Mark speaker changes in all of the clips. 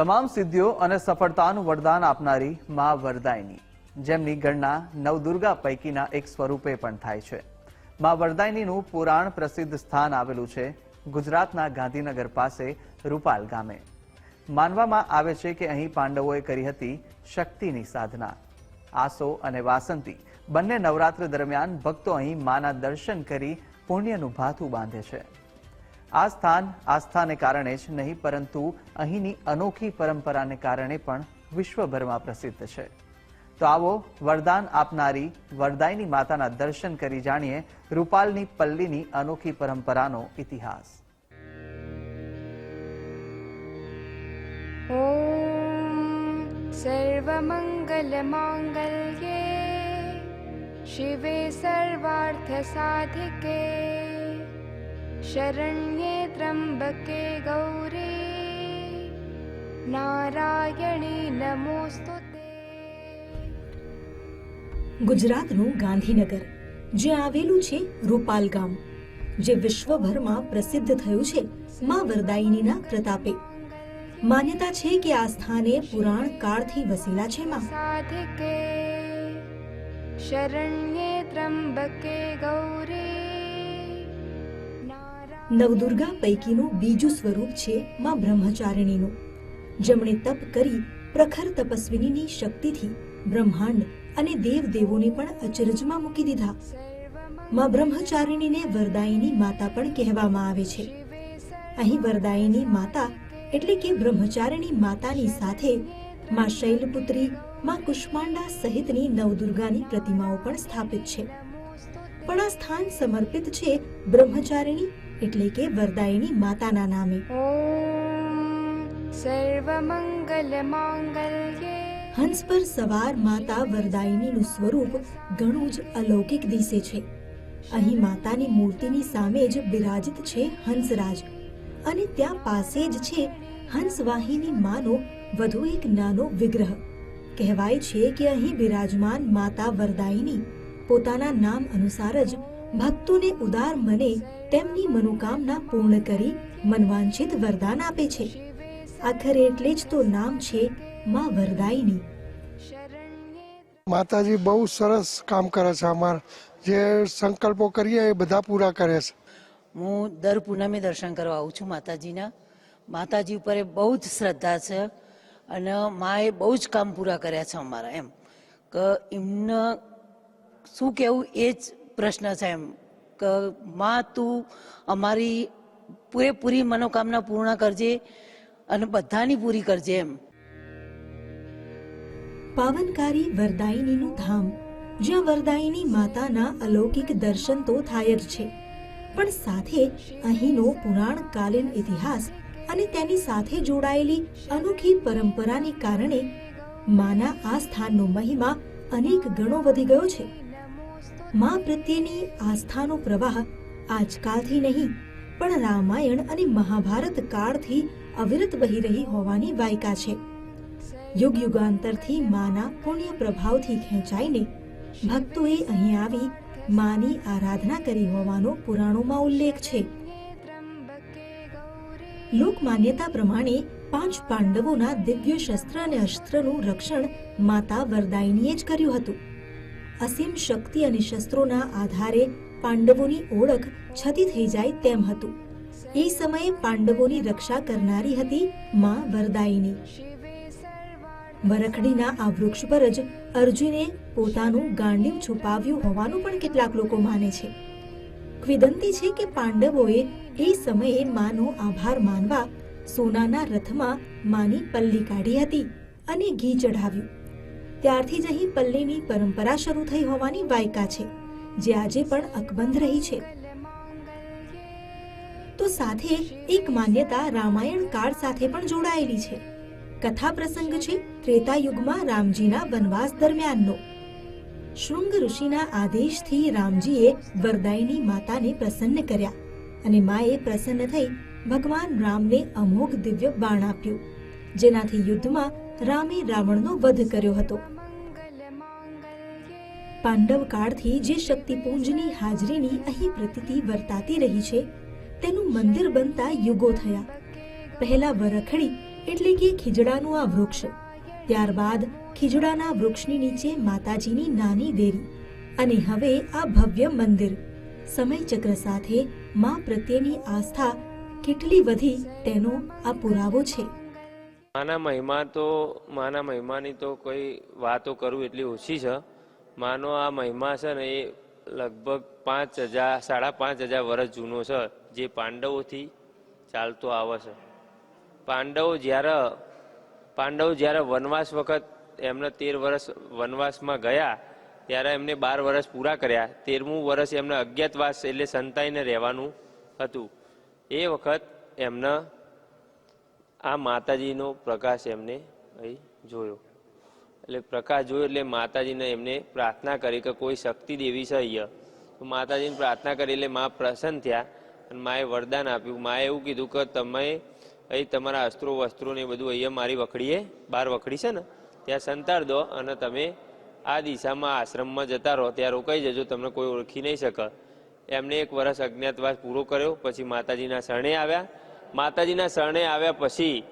Speaker 1: તમામ સિદ્ધિઓ અને સફળતાનું વરદાન આપનારી મા વરદાયની, જેમની ગણના નવદુર્ગા પૈકીના એક સ્વરૂપે પણ થાય છે. મા વરદાયનીનું પુરાણ પ્રસિદ્ધ સ્થાન આવેલું છે ગુજરાતના ગાંધીનગર પાસે રૂપાલ ગામે. માનવામાં આવે છે કે અહીં પાંડવોએ કરી હતી શક્તિની સાધના. આસો અને વાસંતી બંને નવરાત્ર દરમિયાન ભક્તો અહીં માના દર્શન કરી પુણ્યનું ભાથું બાંધે છે. આ સ્થાન આસ્થાને કારણે જ નહીં, પરંતુ અહીંની અનોખી પરંપરાને કારણે પણ વિશ્વભરમાં પ્રસિદ્ધ છે. તો આવો વરદાન આપનારી વરદાયની માતાના દર્શન કરી જાણીએ રૂપાલની પલ્લીની અનોખી પરંપરાનો ઇતિહાસ.
Speaker 2: સર્વમંગલમાંગલ્યે, શિવે સર્વાર્થ સાધિકે शरण्ये त्र्यम्बके गौरी नारायणी नमोऽस्तु ते
Speaker 3: ગુજરાતનું ગાંધીનગર જે આવેલું છે રૂપાલ ગામ જે વિશ્વભરમાં પ્રસિદ્ધ થયું છે માં વરદાયીનીના પ્રતાપે માન્યતા છે કે આ સ્થાને પુરાણ કાળથી વસેલા છે માં
Speaker 2: साधिके शरण्ये त्र्यम्बके गौरी नारायणी
Speaker 3: નવદુર્ગા પૈકીનું બીજું સ્વરૂપ છે માં બ્રહ્મચારિણીનું. જેમણે તપ કરી પ્રખર તપસ્વીની શક્તિથી બ્રહ્માંડ અને દેવદેવોને પણ અચરજમાં મૂકી દીધા. માં બ્રહ્મચારિણીને વરદાયીની માતા પણ કહેવામાં આવે છે. અહીં વરદાયીની માતા એટલે કે બ્રહ્મચારિણી માતાની સાથે માં શૈલપુત્રી, માં કુષ્માંડા સહિતની નવદુર્ગાની પ્રતિમાઓ પણ સ્થાપિત છે. પણ આ સ્થાન સમર્પિત છે બ્રહ્મચારિણી એટલે કે વરદાયની માતાના નામે. હંસ પર સવાર માતા વરદાયનીનું સ્વરૂપ ઘણું જ અલૌકિક દિશે છે. અહીં માતાની મૂર્તિની સામે જ બિરાજિત છે હંસરાજ. અને ત્યાં પાસે જ છે હંસવાહિની માનો વધુ એક નાનો વિગ્રહ. કહેવાય છે કે અહીં બિરાજમાન માતા વરદાયની પોતાના નામ અનુસાર જ ભક્તોને ઉદાર મને તેમની મનોકામના પૂર્ણ કરી મનવાંછિત વરદાન આપે છે. આખરે એટલે જ તો નામ છે મા વરદાયની.
Speaker 4: માતાજી બહુ સરસ કામ કરે છે અમારા. જે સંકલ્પો કરીએ એ બધા પૂરા કરે છે.
Speaker 5: હું દર પૂનમે દર્શન કરવા આવું છું માતાજીના. માતાજી ઉપર એ બહુ જ શ્રદ્ધા છે અને માએ બહુ જ કામ પૂરા કર્યા છે અમારા એમ. કે એમને શું કહેવું એ જ પ્રશ્ન છે એમ. કે, માં તું અમારી પૂરેપૂરી મનોકામના પૂર્ણ કરજે અને બધાની પૂરી કરજે એમ.
Speaker 3: પાવનકારી વરદાયિનીનું ધામ, જ્યાં વરદાયિની માતાના અલૌકિક દર્શન તો થાય જ છે. પણ સાથે અહીંનો પુરાણકાલીન ઇતિહાસ અને તેની સાથે જોડાયેલી અનોખી પરંપરાને કારણે, માના આ સ્થાનનો મહિમા અનેક ગણો વધી ગયો છે. માં પ્રત્યેની આસ્થાનો પ્રવાહ આજકાલથી નહીં, પણ રામાયણ અને મહાભારત કાળથી અવિરત વહી રહી હોવાની વાયકા છે. યુગ યુગાંતરથી માના પુણ્ય પ્રભાવથી ખેંચાઈને ભક્તોએ અહીં આવી માની આરાધના કરી હોવાનો પુરાણોમાં ઉલ્લેખ છે. લોક માન્યતા પ્રમાણે પાંચ પાંડવોના દિવ્ય શસ્ત્ર અને અસ્ત્રનું રક્ષણ માતા વરદાયિનીએ જ કર્યું હતું. અસીમ શક્તિ અને શસ્ત્રોના આધારે પાંડવોની ઓળખ છતી થઈ જાય તેમ હતું. એ સમયે પાંડવોની રક્ષા કરનારી હતી મા વરદાયની. વરખડીના આ વૃક્ષ પર જ અર્જુને પોતાનું ગાંડીવ છુપાવ્યું હોવાનું પણ કેટલાક લોકો માને છે. ક્વિદંતી છે કે પાંડવોએ એ સમયે માનો આભાર માનવા સોનાના રથમાં માની પલ્લી કાઢી હતી અને ઘી ચઢાવ્યું. ત્યારથી જ અહીં પલ્લીની પરંપરા શરૂ થઈ હોવાની વાયકા છે, જે આજે પણ અકબંધ રહી છે. તો સાથે એક માન્યતા રામાયણ કાળ સાથે પણ જોડાયેલી છે. કથા પ્રસંગ છે ત્રેતા યુગમાં રામજીના વનવાસ દરમિયાનનો. શૃંગ ઋષિના આદેશથી રામજીએ વરદાયની માતાને પ્રસન્ન કર્યા અને માએ પ્રસન્ન થઈ ભગવાન રામને અમોઘ દિવ્ય બાણ આપ્યું, જેનાથી યુદ્ધમાં રામે રાવણનો વધ કર્યો હતો. પાંડવ કાળથી જે શક્તિપુંજની હાજરીની અહીં પ્રતિતિ વર્તાતી રહી છે, તેનું મંદિર બનતા યુગો થયા. પહેલા વરખડી એટલે કે ખીજડાનું આ વૃક્ષ. ત્યારબાદ ખીજડાના વૃક્ષની નીચે માતાજીની નાની દેરી. અને હવે આ ભવ્ય મંદિર. સમયચક્ર સાથે મા પ્રત્યેની આસ્થા કેટલી વધી તેનો આ પુરાવો છે.
Speaker 6: માના મહિમા તો, માના મહિમાની તો કોઈ વાતો કરું એટલી ઓછી છે. માનો આ મહિમા છે ને એ લગભગ પાંચ હજાર, સાડા પાંચ હજાર વર્ષ જૂનો છે, જે પાંડવોથી ચાલતો આવે છે. પાંડવો જ્યારે પાંડવો જ્યારે વનવાસ વખત એમને તેર વર્ષ વનવાસમાં ગયા, ત્યારે એમને બાર વર્ષ પૂરા કર્યા. તેરમું વર્ષ એમને અજ્ઞાતવાસ એટલે સંતાઈને રહેવાનું હતું. એ વખત એમને આ માતાજીનો પ્રકાશ એમને અહીં જોયો. એટલે પ્રકાશ જોયો એટલે માતાજીને એમને પ્રાર્થના કરી કે કોઈ શક્તિ દેવી છે અહીંયા. તો માતાજીને પ્રાર્થના કરી એટલે મા પ્રસન્ન થયા અને માએ વરદાન આપ્યું. માએ એવું કીધું કે તમે અહીં તમારા અસ્ત્રો, વસ્ત્રો ને બધું અહીંયા મારી વખડીએ બાર વખડી છે ને, ત્યાં સંતાર દો અને તમે આ દિશામાં આશ્રમમાં જતા રહો. ત્યાં રોકાઈ જજો, તમને કોઈ ઓળખી નહીં શકે. એમને એક વર્ષ અજ્ઞાતવાસ પૂરો કર્યો, પછી માતાજીના શરણે આવ્યા માતાજીના શરણે આવ્યા પછી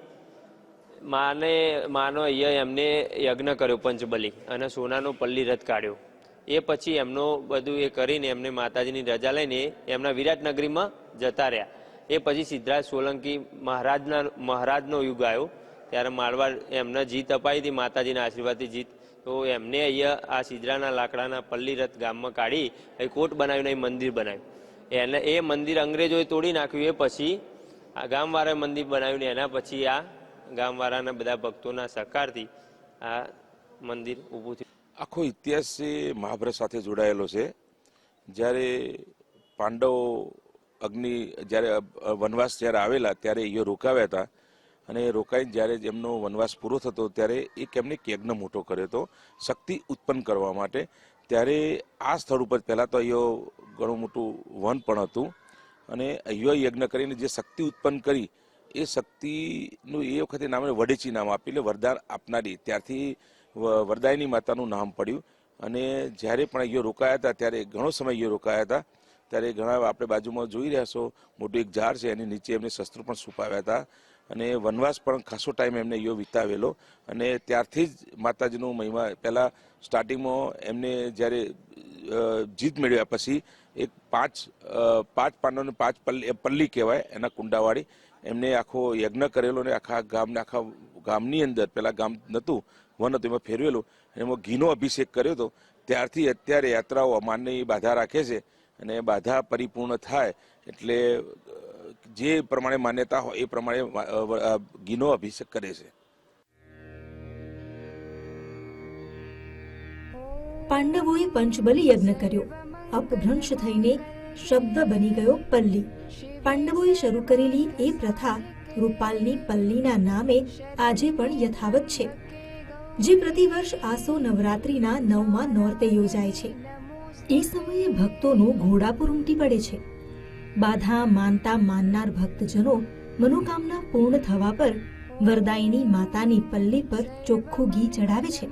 Speaker 6: માને, માનો અહીંયા એમને યજ્ઞ કર્યો પંચબલી અને સોનાનો પલ્લી રથ કાઢ્યો. એ પછી એમનો બધું એ કરીને એમને માતાજીની રજા લઈને એમના વિરાટનગરીમાં જતા રહ્યા. એ પછી સિદ્ધરાજ સોલંકી મહારાજના, મહારાજનો યુગ આવ્યો. ત્યારે મારવાડ એમને જીત અપાઈ હતી, માતાજીના આશીર્વાદથી જીત. તો એમને અહીંયા આ સિદ્ધરાના લાકડાના પલ્લી રથ ગામમાં કાઢી, એ કોટ બનાવીને અહીં મંદિર બનાવ્યું. એને એ મંદિર અંગ્રેજોએ તોડી નાખ્યું. એ પછી આ ગામવાળાએ મંદિર બનાવ્યું એના પછી આ ગામવાળાના બધા ભક્તોના સહકારથી આ મંદિર ઊભું થયું.
Speaker 7: આખો ઇતિહાસ એ મહાભારત સાથે જોડાયેલો છે. જ્યારે પાંડવો અગ્નિ જ્યારે વનવાસ જ્યારે આવેલા ત્યારે એ રોકાવ્યા હતા અને એ રોકાઈને જ્યારે એમનો વનવાસ પૂરો થતો ત્યારે એક એમને એક યજ્ઞ મોટો કર્યો હતો, શક્તિ ઉત્પન્ન કરવા માટે. ત્યારે આ સ્થળ ઉપર પહેલાં તો અહીંયા ઘણું મોટું વન પણ હતું. અને અહીંયા યજ્ઞ કરીને જે શક્તિ ઉત્પન્ન કરી, એ શક્તિનું એ વખતે નામ વડેચી નામ આપ્યું એટલે વરદાન આપનારી. ત્યારથી વરદાયની માતાનું નામ પડ્યું. અને જ્યારે પણ અહીંયા રોકાયા હતા, ત્યારે ઘણો સમય અહીંયા રોકાયા હતા. ત્યારે ઘણા આપણે બાજુમાં જોઈ રહ્યા છો, મોટું એક ઝાડ છે, એની નીચે એમને શસ્ત્રો પણ છુપાવ્યા હતા. અને વનવાસ પણ ખાસો ટાઈમ એમને અહીંયા વિતાવેલો. અને ત્યારથી જ માતાજીનું મહિમા, પહેલાં સ્ટાર્ટિંગમાં એમને જ્યારે જીત મેળવ્યા પછી એક પાંચ પાંચ પાંડવને પાંચ પલ્લી પલ્લી કહેવાય, એના કુંડાવાળી. એમને આખો યજ્ઞ કરેલો ને આખા ગામને, આખા ગામની અંદર. પેલા ગામ નહોતું વન હતું, એમાં ફેરવેલું. એમાં ઘીનો અભિષેક કર્યો હતો. ત્યારથી અત્યારે યાત્રાઓ અમાનની બાધા રાખે છે અને બાધા પરિપૂર્ણ થાય. એટલે જે પ્રમાણે માન્યતા હોય, એ પ્રમાણે ઘીનો અભિષેક કરે છે.
Speaker 3: પાંડવોએ પંચબલી યજ્ઞ કર્યો. અપભ્રંશ થઈને શબ્દ બની ગયો પલ્લી. પાંડવોએ શરૂ કરેલી એ પ્રથા રૂપાલની પલ્લીના નામે આજે પણ યથાવત છે. જે પ્રતિવર્ષ આસો નવરાત્રિના નવમાં નોરતે યોજાય છે. એ સમયે ભક્તોનું ઘોડાપુર ઉમટી પડે છે. બાધા માનતા માનનાર ભક્તજનો મનોકામના પૂર્ણ થવા પર વરદાયની માતાની પલ્લી પર ચોખ્ખું ઘી ચડાવે છે.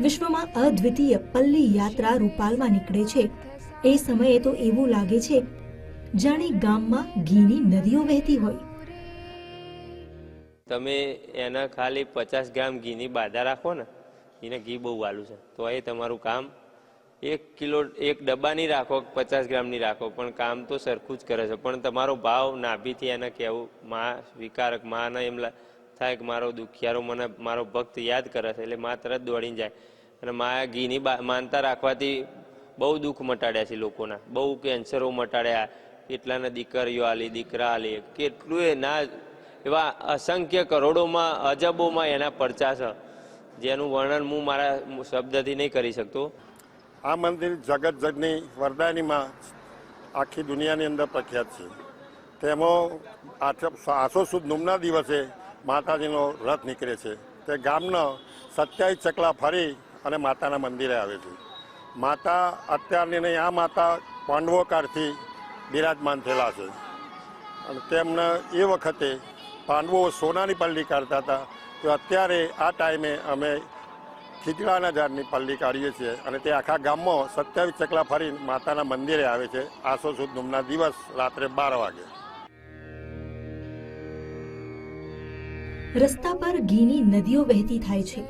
Speaker 3: વિશ્વમાં અદ્વિતીય પલ્લી યાત્રા રૂપાલમાં નીકળે છે. એ સમયે તો એવું લાગે છે જાણે ગામમાં ઘીની નદીઓ વહેતી હોય.
Speaker 6: તમે એના ખાલી પચાસ ગ્રામ ઘીની બાધા રાખો ને, એને ઘી બહુ વાલું છે. તો એ તમારું કામ એક કિલો, એક ડબ્બાની રાખો, પચાસ ગ્રામની રાખો, પણ કામ તો સરખું જ કરે છે. પણ તમારો ભાવ નાભીથી એને કહેવું, માં સ્વીકારક માને એમ થાય કે મારો દુખિયારો મને, મારો ભક્ત યાદ કરે છે, એટલે માં તરત દોડીને જાય. અને મા ઘીની માનતા રાખવાથી બહુ દુઃખ મટાડ્યા છે લોકોના. બહુ કેન્સરો મટાડ્યા, કેટલાના દીકરીઓ આલી, દીકરા આલી, કેટલું એ ના, એવા અસંખ્ય કરોડોમાં, અજબોમાં એના પરચા છે જેનું વર્ણન હું મારા શબ્દથી નહીં કરી શકતો.
Speaker 8: આ મંદિર જગત જગની વરદાનીમાં આખી દુનિયાની અંદર પ્રખ્યાત છે. તેમાં આસો સુદ નુમના દિવસે માતાજીનો રથ નીકળે છે. તે ગામના સત્યાવીસ ચકલા ફરી અને માતાના મંદિરે આવે છે. માતા અત્યારની નહીં, આ માતા પાંડવો કાળથી બિરાજમાન થયેલા છે. અને તેમને એ વખતે પાંડવો સોનાની પલ્લી કાઢતા હતા. તો અત્યારે આ ટાઈમે અમે ખીચડાના ઝાડની પલ્લી કાઢીએ છીએ અને તે આખા ગામમાં સત્યાવીસ ચકલા ફરીને માતાના મંદિરે આવે છે. આસો સુદ નુમના દિવસ રાત્રે બાર વાગે.
Speaker 3: રસ્તા પર ઘીની નદીઓ વહેતી થાય છે.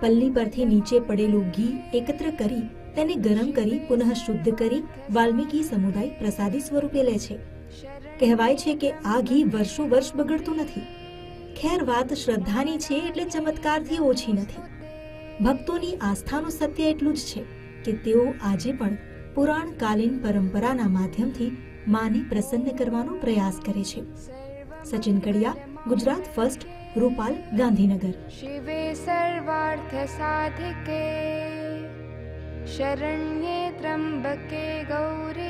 Speaker 3: પલ્લી પરથી નીચે પડેલું ઘી એકત્ર કરી તેને ગરમ કરી પુનઃ શુદ્ધ કરી વાલ્મીકી સમુદાય પ્રસાદી સ્વરૂપે લે છે. કહેવાય છે કે આ ઘી વર્ષો વર્ષ બગડતું નથી. ખેર વાત શ્રદ્ધાની છે એટલે ચમત્કારથી ઓછી નથી. ભક્તોની આસ્થાનું સત્ય એટલું જ છે કે તેઓ આજે પણ પુરાણકાલીન પરંપરાના માધ્યમથી માને પ્રસન્ન કરવાનો પ્રયાસ કરે છે. સચિન કડિયા, ગુજરાત ફર્સ્ટ, રૂપાલ ગાંધીનગર.
Speaker 2: શિવે સર્વાર્થ સાધિકે. शरण्ये त्र्यम्बके गौरी